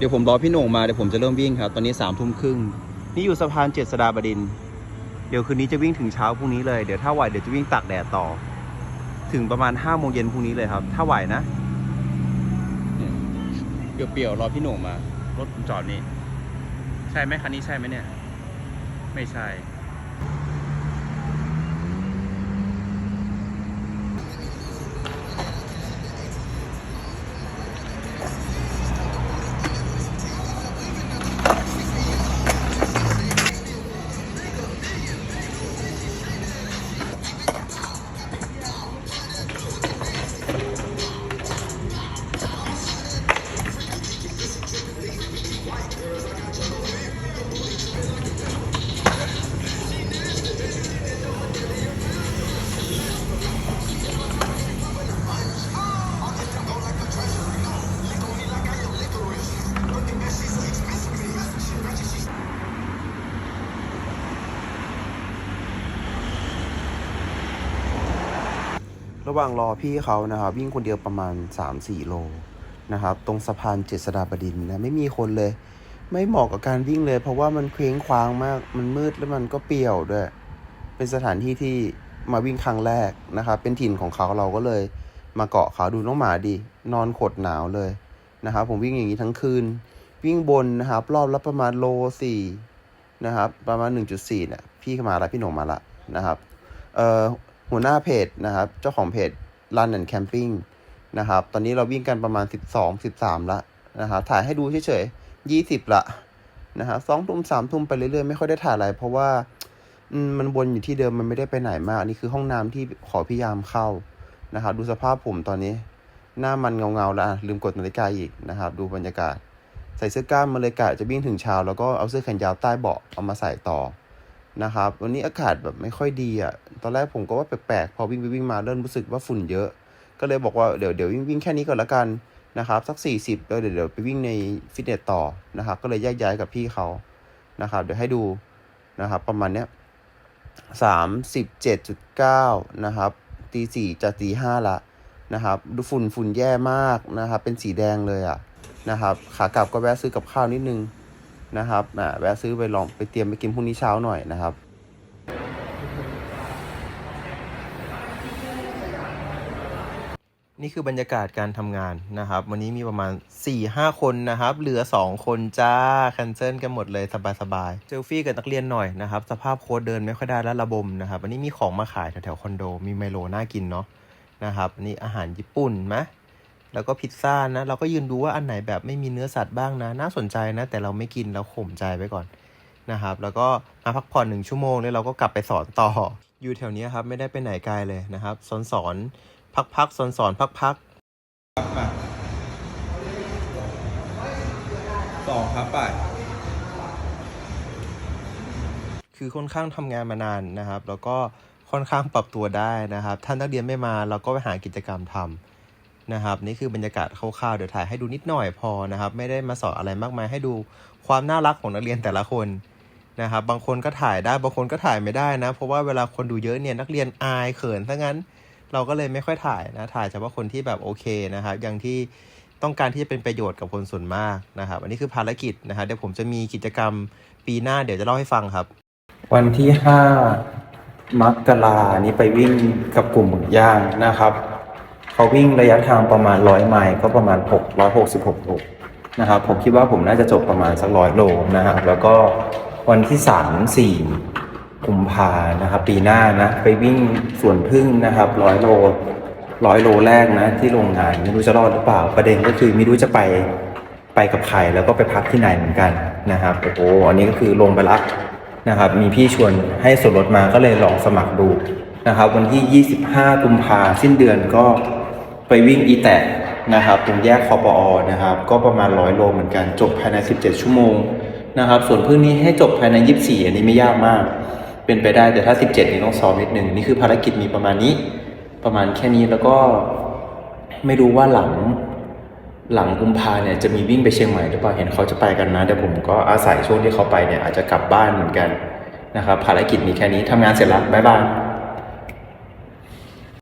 เดี๋ยวผมรอพี่โหน่งมาเดี๋ยวผมจะเริ่มวิ่งครับ ตอนนี้สามทุ่มครึ่งนี่อยู่สะพานเจ็ดสดาบดินทร์เดี๋ยวคืนนี้จะวิ่งถึงเช้าพรุ่งนี้เลย เดี๋ยวถ้าไหวเดี๋ยวจะวิ่งตากแดดต่อ ถึงประมาณห้าโมงเย็นพรุ่งนี้เลยครับ ถ้าไหวนะเปรียวๆรอพี่โหน่งมา รถผมจอดนี่ ใช่ไหมคันนี้ใช่ไหมเนี่ย ไม่ใช่ ระหว่างรอพี่เขานะครับวิ่งคนเดียวประมาณ 3-4 โลนะครับ ตรงสะพานเจษฎาบดินนะไม่มีคนเลย ไม่เหมาะกับการวิ่งเลย เพราะว่ามันเคว้งคว้างมากมันมืดแล้วมันก็เปี่ยวด้วย เป็นสถานที่ที่มาวิ่งครั้งแรกนะครับ เป็นถิ่นของเขาเราก็เลย มาเกาะเขาดูน้องหมาดินอนขดหนาวเลยนะครับ ผมวิ่งอย่างนี้ทั้งคืน วิ่งบนนะครับรอบละประมาณโลสี่นะครับ ประมาณ 1.4เนี่ยพี่มาละพี่หนงมาละนะครับเอ่อ หัวหน้าเพจนะครับ เจ้าของเพจ Run and Camping นะครับ ตอนนี้เราวิ่งกันประมาณ 12 13 ละนะครับถ่ายให้ดูเฉยๆ20 ละนะครับสองทุ่มสามทุ่มไปเรื่อยๆ ไม่ค่อยได้ถ่ายอะไร เพราะว่ามันวนอยู่ที่เดิมมันไม่ได้ไปไหนมาก อันนี่คือห้องน้ำที่ขอพยายามเข้านะครับ ดูสภาพผมตอนนี้ หน้ามันเงาๆแล้วอะลืมกดนาฬิกาอีกนะครับ ดูบรรยากาศ ใส่เสื้อกล้ามมาเลยกะจะวิ่งถึงเช้าแล้วก็เอาเสื้อแขนยาวใต้เบาะเอามาใส่ต่อ นะครับ วันนี้อากาศแบบไม่ค่อยดีอะ ตอนแรกผมก็ว่าแปลกๆ พอวิ่งไปวิ่งมาเริ่มรู้สึกว่าฝุ่นเยอะ ก็เลยบอกว่าเดี๋ยวเดี๋ยววิ่งวิ่งแค่นี้ก่อนละกันนะครับสัก 40แล้วเดี๋ยวเดี๋ยวไปวิ่งในฟิตเนสต่อนะครับ ก็เลยแยกย้ายกับพี่เขานะครับ เดี๋ยวให้ดูนะครับประมาณเนี้ยสามสิบเจ็ดจุดเก้านะครับตีสี่จะตีห้าละนะครับ ดูฝุ่นฝุ่นแย่มากนะครับ เป็นสีแดงเลยอะนะครับ ขากลับก็แวะซื้อกับข้าวนิดนึง นะครับอ่าแวะซื้อไปลองไปเตรียมไปกินพรุ่งนี้เช้าหน่อยนะครับนี่คือบรรยากาศการทำงานนะครับ วันนี้มีประมาณ 4-5 คนนะครับ เหลือ 2 คนจ้าแคนเซิลกันหมดเลยสบายๆเซลฟี่กับนักเรียนหน่อยนะครับ สภาพโค้ดเดินไม่ค่อยได้แล้วระบมนะครับ วันนี้มีของมาขายแถวๆคอนโด มีไมโลน่ากินเนาะนะครับนี่อาหารญี่ปุ่นไหม แล้วก็พิซซ่านะ เราก็ยืนดูว่าอันไหนแบบไม่มีเนื้อสัตว์บ้างนะ น่าสนใจนะ แต่เราไม่กินเราข่มใจไว้ก่อนนะครับ แล้วก็มาพักผ่อนหนึ่งชั่วโมงแล้วเราก็กลับไปสอนต่อ อยู่แถวเนี้ยครับไม่ได้ไปไหนไกลเลยนะครับ สอนสอนพักพักสอนสอนพักพักสองครับไปคือค่อนข้างทำงานมานานนะครับ แล้วก็ค่อนข้างปรับตัวได้นะครับ ท่านนักเรียนไม่มาเราก็ไปหากิจกรรมทำ นะครับนี่คือบรรยากาศคร่าวๆเดี๋ยวถ่ายให้ดูนิดหน่อยพอนะครับไม่ได้มาสอนอะไรมากมายให้ดูความน่ารักของนักเรียนแต่ละคนนะครับบางคนก็ถ่ายได้บางคนก็ถ่ายไม่ได้นะ เพราะว่าเวลาคนดูเยอะเนี่ยนักเรียนอายเขินซะงั้นเราก็เลยไม่ค่อยถ่ายนะถ่ายเฉพาะคนที่แบบโอเคนะครับอย่างที่ต้องการที่จะเป็นประโยชน์กับคนส่วนมากนะครับ อันนี้คือภารกิจนะครับเดี๋ยวผมจะมีกิจกรรมปีหน้าเดี๋ยวจะเล่าให้ฟังครับ วันที่ห้ามกรานี้ไปวิ่งกับกลุ่มหมึกย่างนะครับ เขาวิ่งระยะทางประมาณร้อยไมล์ก็ประมาณ6 6 6โลนะครับผมคิดว่าผมน่าจะจบประมาณสักร้อยโลนะครับแล้วก็วันที่ 3 4กุมภานะครับปีหน้านะไปวิ่งสวนพึ่งนะครับร้อยโลร้อยโลแรกนะที่โรงงานไม่รู้จะรอดหรือเปล่าประเด็นก็คือไม่รู้จะไปไปกับใครแล้วก็ไปพักที่ไหนเหมือนกันนะครับโอ้โหอันนี้ก็คือลงไปละนะครับมีพี่ชวนให้ส่วนลดมาก็เลยลองสมัครดูนะครับวันที่ 25 กุมภาสิ้นเดือนก็ ไปวิ่งอีแตะนะครับตรงแยกคอปอนะครับ ก็ประมาณร้อยโลเหมือนกันจบภายใน 17 ชั่วโมงนะครับ ส่วนพึ่งนี้ให้จบภายใน 24 อันนี้ไม่ยากมาก เป็นไปได้แต่ถ้า 17นี่ต้องซ้อมนิดนึงนี่คือภารกิจมีประมาณนี้ ประมาณแค่นี้แล้วก็ไม่รู้ว่าหลังหลังกุมภาเนี่ยจะมีวิ่งไปเชียงใหม่หรือเปล่าเห็นเขาจะไปกันนะเดี๋ยวผมก็อาศัยช่วงที่เขาไปเนี่ยอาจจะกลับบ้านเหมือนกันนะครับภารกิจมีแค่นี้ทำงานเสร็จแล้วบ๊ายบาย